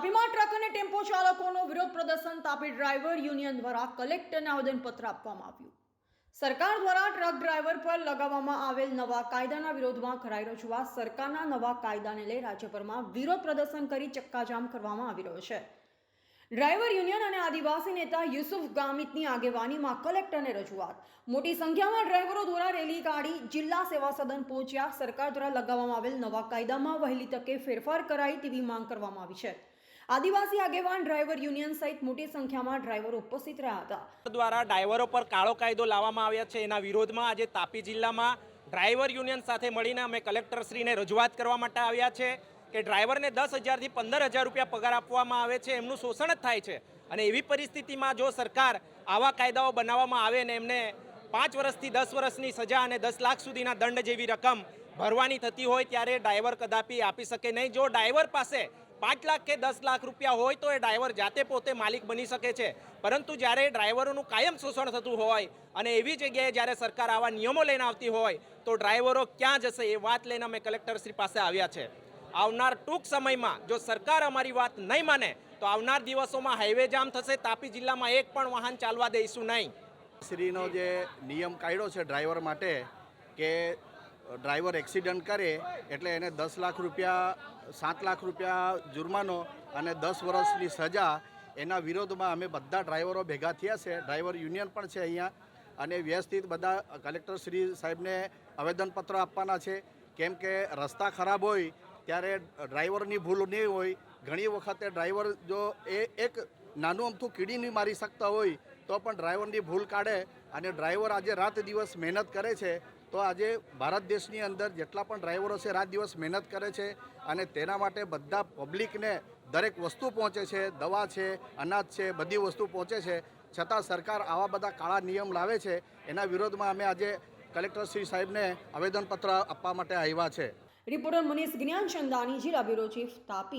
તાપીમાં truck અને tempo ચાલકોનો વિરોધ પ્રદર્શન તાપી ડ્રાઈવર યુનિયન દ્વારા કલેક્ટરને આવેદનપત્ર આપવામાં આવ્યું. સરકાર દ્વારા ટ્રક ડ્રાઈવર પર લગાવવામાં આવેલ નવા કાયદાના વિરોધમાં કરાઈ રજૂઆત સરકારના નવા કાયદાને લઈ રાજ્યભરમાં વિરોધ પ્રદર્શન કરી ચક્કાજામ કરવામાં આવી રહ્યો છે. ડ્રાઈવર યુનિયન અને આદિવાસી નેતા યુસુફ ગામિતની આગેવાનીમાં કલેક્ટરને રજૂઆત. મોટી સંખ્યામાં ડ્રાઈવરો દ્વારા રેલી કાઢી જિલ્લા સેવા સદન પહોંચ્યા. સરકાર દ્વારા લગાવવામાં આવેલ નવા કાયદામાં વહેલી તકે ફેરફાર કરાય તેવી માંગ કરવામાં આવી છે. આદિવાસી આગેવાન ડ્રાઈવર યુનિયન સહિત મોટી સંખ્યામાં ડ્રાઈવરો ઉપસ્થિત રહ્યા હતા. દ્વારા ડ્રાઈવરો પર કાળો કાયદો લાવવામાં આવ્યા છે. એના વિરોધમાં આજે તાપી જિલ્લામાં ડ્રાઈવર યુનિયન સાથે મળીને અમે કલેક્ટરશ્રીને રજૂઆત કરવા માટે આવ્યા છે કે ડ્રાઈવરને દસ હજારથી પંદર હજાર રૂપિયા પગાર આપવામાં આવે છે. એમનું શોષણ જ થાય છે. અને એવી પરિસ્થિતિમાં જો સરકાર આવા કાયદાઓ બનાવવામાં આવે ને એમને પાંચ વર્ષથી દસ વર્ષની સજા અને દસ લાખ સુધીના દંડ જેવી રકમ ભરવાની થતી હોય ત્યારે ડ્રાઈવર કદાપી આપી શકે નહીં. જો ડ્રાઈવર પાસે પાંચ લાખ કે દસ લાખ રૂપિયા હોય તો એ ડ્રાઈવર જાતે પોતે માલિક બની શકે છે. પરંતુ જ્યારે ડ્રાઈવરોનું કાયમ શોષણ થતું હોય અને એવી જગ્યાએ જ્યારે સરકાર આવા નિયમો લઈને આવતી હોય, તો ડ્રાઈવરો ક્યાં જશે એ વાત લઈને અમે કલેક્ટરશ્રી પાસે આવ્યા છે. આવનાર ટૂંક સમયમાં જો સરકાર અમારી વાત નહીં માને, તો આવનાર દિવસોમાં હાઈવે જામ થશે, તાપી જિલ્લામાં એક પણ વાહન ચાલવા દઈશું નહીં. શ્રીનો જે નિયમ કાઢ્યો છે ડ્રાઈવર માટે કે ડ્રાઈવર એક્સિડન્ટ કરે એટલે એને દસ લાખ રૂપિયા, સાત લાખ રૂપિયા જુર્માનો અને દસ વર્ષની સજા એના વિરોધમાં અમે બધા ડ્રાઈવરો ભેગા થયા છે. ડ્રાઈવર યુનિયન પણ છે અહીંયા અને વ્યવસ્થિત બધા કલેક્ટર શ્રી સાહેબને આવેદનપત્ર આપવાના છે. કેમ કે રસ્તા ખરાબ હોય ત્યારે ડ્રાઈવરની ભૂલ નહીં હોય. ઘણી વખતે ડ્રાઈવર જો એ એક નાનું અમથું કીડી નહીં મારી શકતા હોય તો પણ ડ્રાઈવરની ભૂલ કાઢે અને ડ્રાઈવર આજે રાત દિવસ મહેનત કરે છે. તો આજે ભારત દેશની અંદર જેટલા પણ ડ્રાઈવરો છે, રાત દિવસ મહેનત કરે છે અને તેના માટે બધા પબ્લિકને દરેક વસ્તુ પહોંચે છે, દવા છે, અનાજ છે, બધી વસ્તુ પહોંચે છે. છતાં સરકાર આવા બધા કાળા નિયમ લાવે છે, એના વિરોધમાં અમે આજે કલેક્ટર શ્રી સાહેબને આવેદનપત્ર આપવા માટે આવ્યા છે. રિપોર્ટર મનીષ જ્ઞાનચંદાની જિલ્લા બ્યુરો ચીફ તાપી